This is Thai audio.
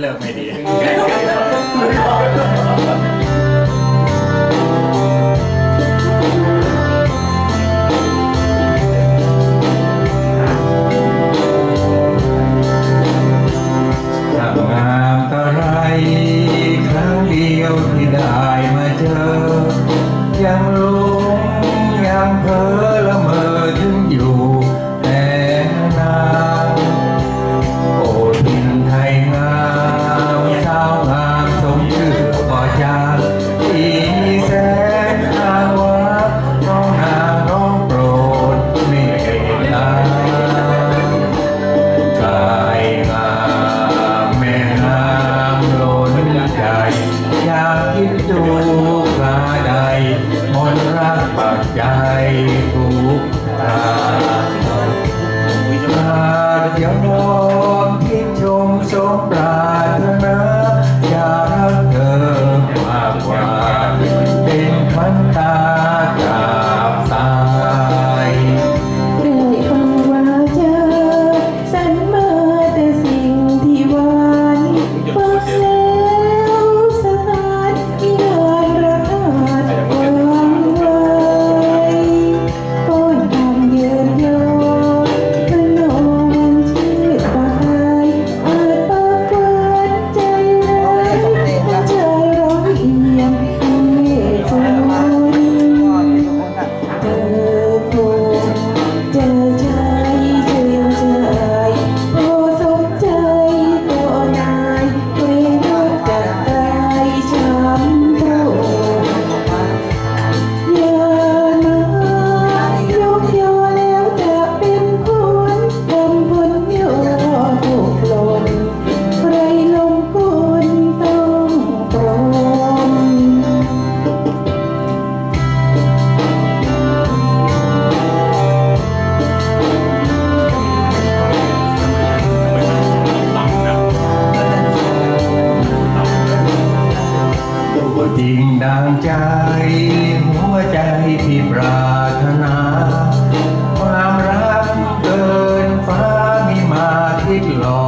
เลิกไม่ดีงามอะไรครั้งเดียวที่ได้มาเจอ ปัใจัยทุกตางลาเดียวโน้มคิดชมสมปรา ใจ หัวใจที่ปรารถนา ความรักเกินฟ้ามีมาคิดหลอก